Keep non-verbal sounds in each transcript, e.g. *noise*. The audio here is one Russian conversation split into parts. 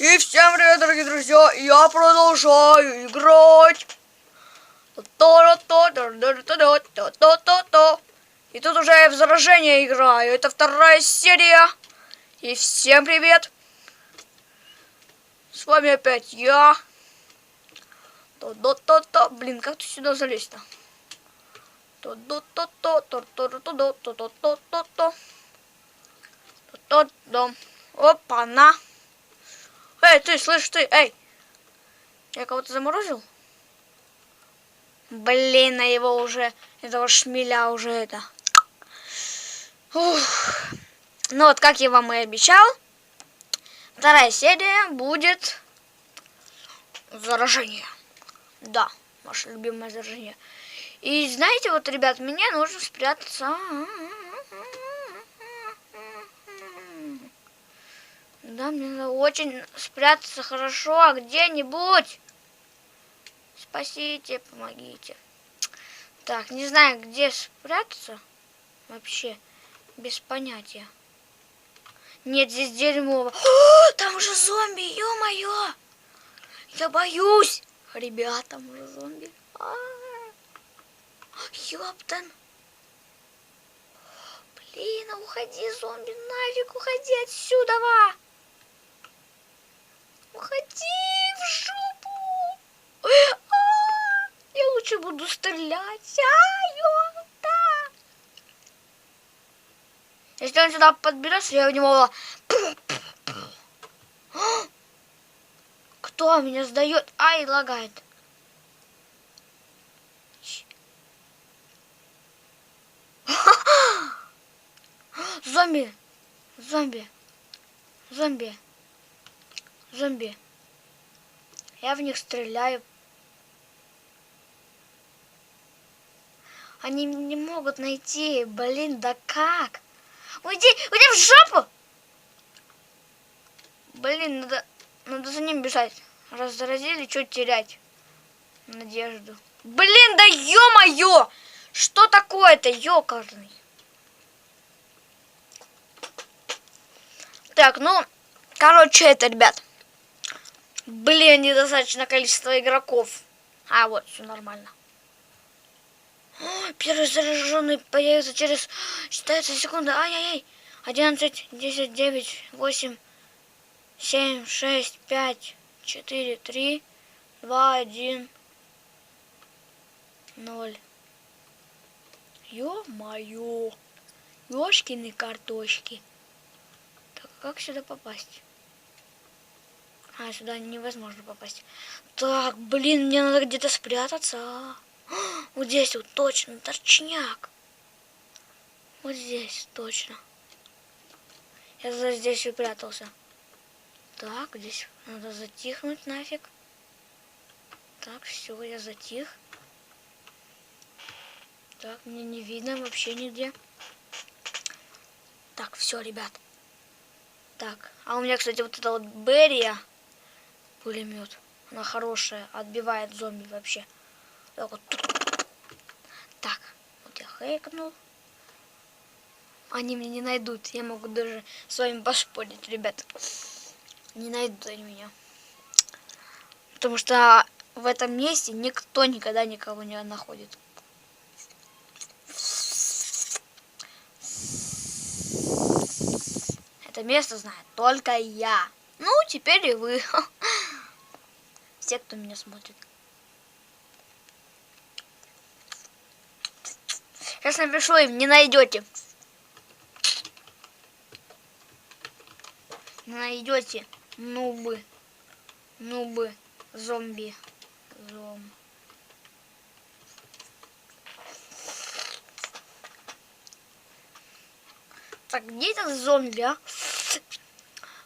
И всем привет, дорогие друзья! Я продолжаю играть. И тут уже в заражение играю. Это вторая серия. И всем привет! С вами опять я. То-то-то-то. Блин, как ты сюда залезть-то? То-то-то-то. То-то-то-то. То-то-то. Опа-на. Эй, ты, слышь, ты, эй. Я кого-то заморозил? Блин, на его уже, этого шмеля уже это. Ух. Ну вот, как я вам и обещал, вторая серия будет заражение. Да, ваше любимое заражение. И знаете, вот, ребят, мне нужно спрятаться. Да, мне надо очень спрятаться хорошо где-нибудь. Спасите, помогите. Так, не знаю, где спрятаться. Вообще, без понятия. Нет, здесь дерьмово. О, *gasps* там уже зомби, ё-моё! Я боюсь! Ребята, там уже зомби. А -а -а. Ёптан. Блин, уходи, зомби, нафиг, уходи отсюда! -ва. Уходи в жопу! А, я лучше буду стрелять. А! Если он сюда подберется, я в него... Кто меня сдает? Ай, лагает. *laughs* Зомби! Зомби! Зомби! Зомби. Я в них стреляю. Они не могут найти. Блин, да как? Уйди, уйди в жопу! Блин, надо, надо за ним бежать. Раз заразили, что терять? Надежду. Блин, да ё-моё! Что такое-то, ёкарный? Так, ну, короче, это, ребят. Блин, недостаточно количество игроков. А, вот, все нормально. О, первый заряженный появится через... Считается секунды. Ай-яй-яй. 11, 10, 9, 8, 7, 6, 5, 4, 3, 2, 1, 0. Ё-моё. Ёшкины картошки. Так, как сюда попасть? А, сюда невозможно попасть. Так, блин, мне надо где-то спрятаться. *gasps* Вот здесь вот точно, торчняк. Вот здесь точно. Я здесь упрятался. Так, здесь надо затихнуть нафиг. Так, все, я затих. Так, мне не видно вообще нигде. Так, все, ребят. Так, а у меня, кстати, вот это вот Берия пулемет. Она хорошая, отбивает зомби вообще. Так, вот. так, вот я хэкнул. Они меня не найдут. Я могу даже с вами поспорить, ребят. Не найдут они меня. Потому что в этом месте никто никогда никого не находит. Это место знает только я. Ну, теперь и вы. *laughs* Все, кто меня смотрит. Сейчас напишу им, не найдете. Найдете, нубы. Нубы. Зомби. Зом. Так, где этот зомби, а?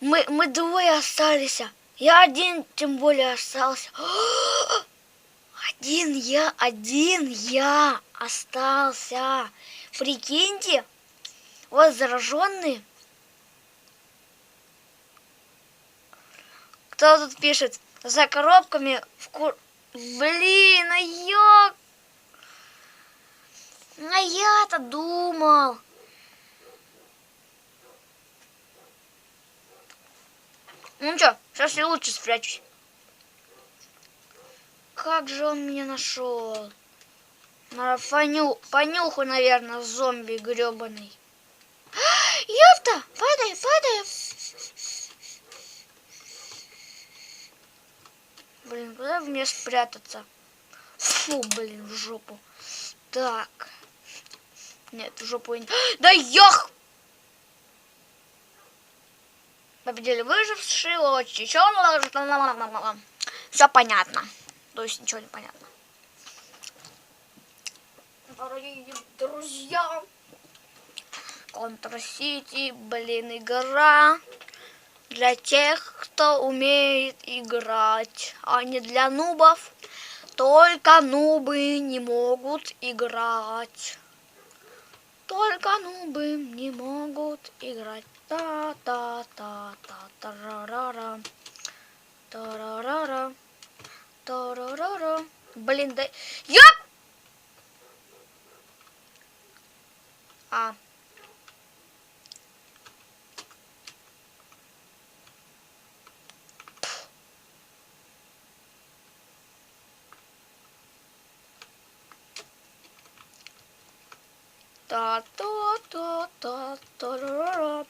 Мы, мы двое остались. Я один, тем более, остался. *gasps* Один я, один я остался. Прикиньте, вот зараженные. Кто тут пишет? За коробками в кур... Блин, а я... А я-то думал. Ну что, Сейчас я лучше спрячусь. Как же он меня нашел? На фаню, понюху, наверное, зомби гребаный. *gasps* Ёпта! Падай, падай! Блин, куда мне спрятаться? Фу, блин, в жопу. Так. Нет, в жопу я не... *gasps* Да ёх! Победили выжившие, очень Все понятно. То есть ничего не понятно. Дорогие друзья, Контр-Сити, блин, игра для тех, кто умеет играть, а не для нубов. Только нубы не могут играть. Только нубы не могут играть. Та-та-та-та-та-ра-ра-ра. Та-ра-ра-ра. Та-ра-ра-ра. Блин, да... Ёп! А. та та та та ра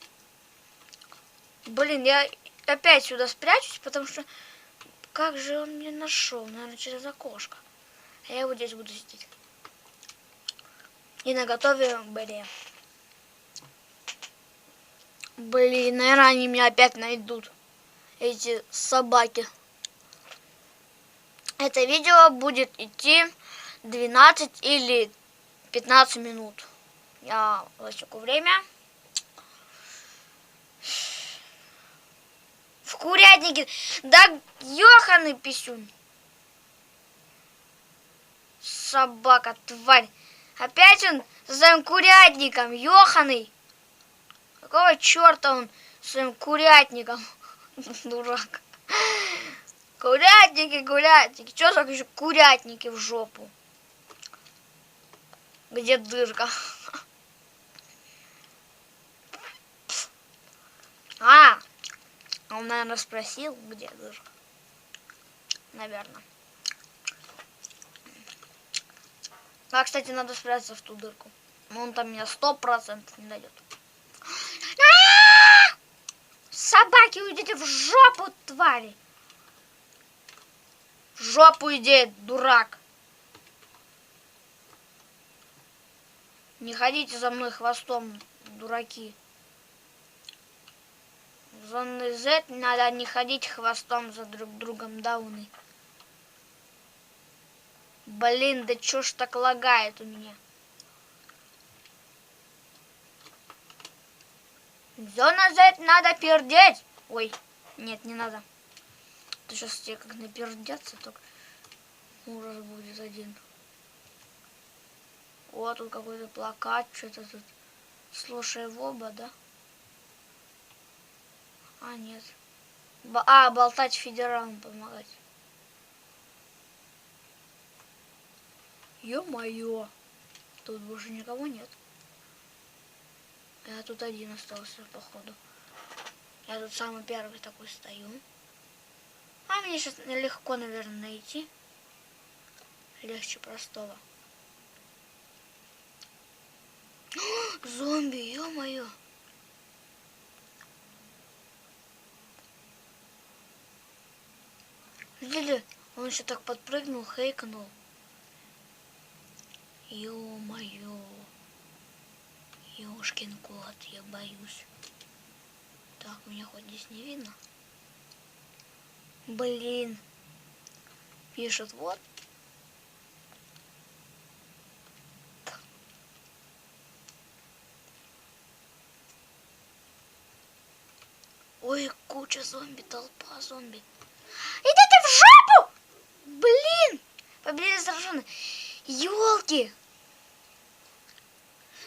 Блин, я опять сюда спрячусь, потому что как же он меня нашел? Наверное, через окошко. А я вот здесь буду сидеть. И наготове были. Блин, наверное, они меня опять найдут. Эти собаки. Это видео будет идти 12 или 15 минут. Я засеку время. В курятнике. Да ёханый писюн. Собака, тварь. Опять он с своим курятником, ёханый. Какого черта он своим курятником? *laughs* Дурак. Курятники, курятники. Чё так еще курятники в жопу? Где дырка? *laughs* А, он, наверное, спросил, где дырка. Наверное. А, кстати, надо спрятаться в ту дырку. Но он там меня сто процентов не найдет. Собаки, уйдите в жопу, твари! В жопу иди, дурак! Не ходите за мной хвостом, дураки. В Z надо не ходить хвостом за друг другом дауны. Блин, да чё ж так лагает у меня? Зона Z надо пердеть. Ой, нет, не надо. Ты сейчас тебе как напердятся, только ужас будет один. Вот тут какой-то плакат, что-то тут. Слушай, Воба, да? А, нет. Б а, болтать федералам помогать. Ё-моё. Тут больше никого нет. Я тут один остался, походу. Я тут самый первый такой стою. А мне сейчас легко, наверное, найти. Легче простого. *gasps* Зомби, ё-моё. Видели? Он еще так подпрыгнул, хейкнул. Ё-моё. Ёшкин кот, я боюсь. Так, меня хоть здесь не видно. Блин. Пишут, вот. Ой, куча зомби, толпа зомби. Жопу! Блин! Победили зараженные. Елки!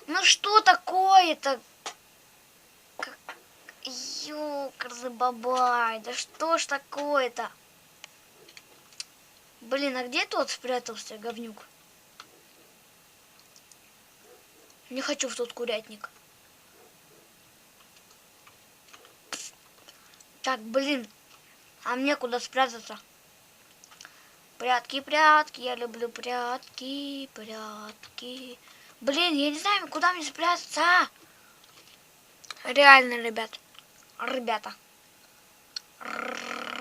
Ну что такое-то? Ёкарзы бабай, да что ж такое-то? Блин, а где тот спрятался, говнюк? Не хочу в тот курятник. Так, блин. А мне куда спрятаться? Прятки, прятки, я люблю прятки, прятки. Блин, я не знаю, куда мне спрятаться. Реально, ребят. Ребята.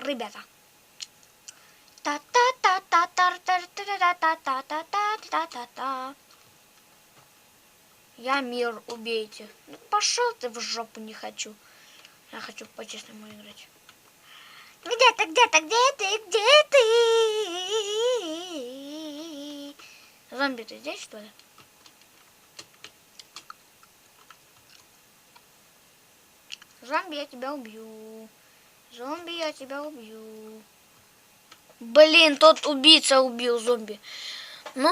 Ребята. Та-та-та-та-та-та-та-та-та-та-та-та. Я мир убейте. Ну пошел ты в жопу, не хочу. Я хочу по-честному играть. Где ты, где ты, где ты, где ты? Зомби, ты здесь, что ли? Зомби, я тебя убью. Зомби, я тебя убью. Блин, тот убийца убил зомби. Ну,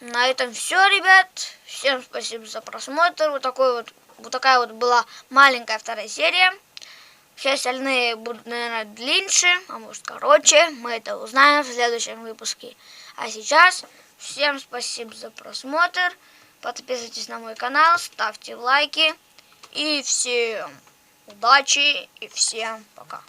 на этом все, ребят. Всем спасибо за просмотр. Вот такой вот, вот такая вот была маленькая вторая серия. Все остальные будут, наверное, длиннее, а может короче. Мы это узнаем в следующем выпуске. А сейчас всем спасибо за просмотр. Подписывайтесь на мой канал, ставьте лайки. И всем удачи и всем пока.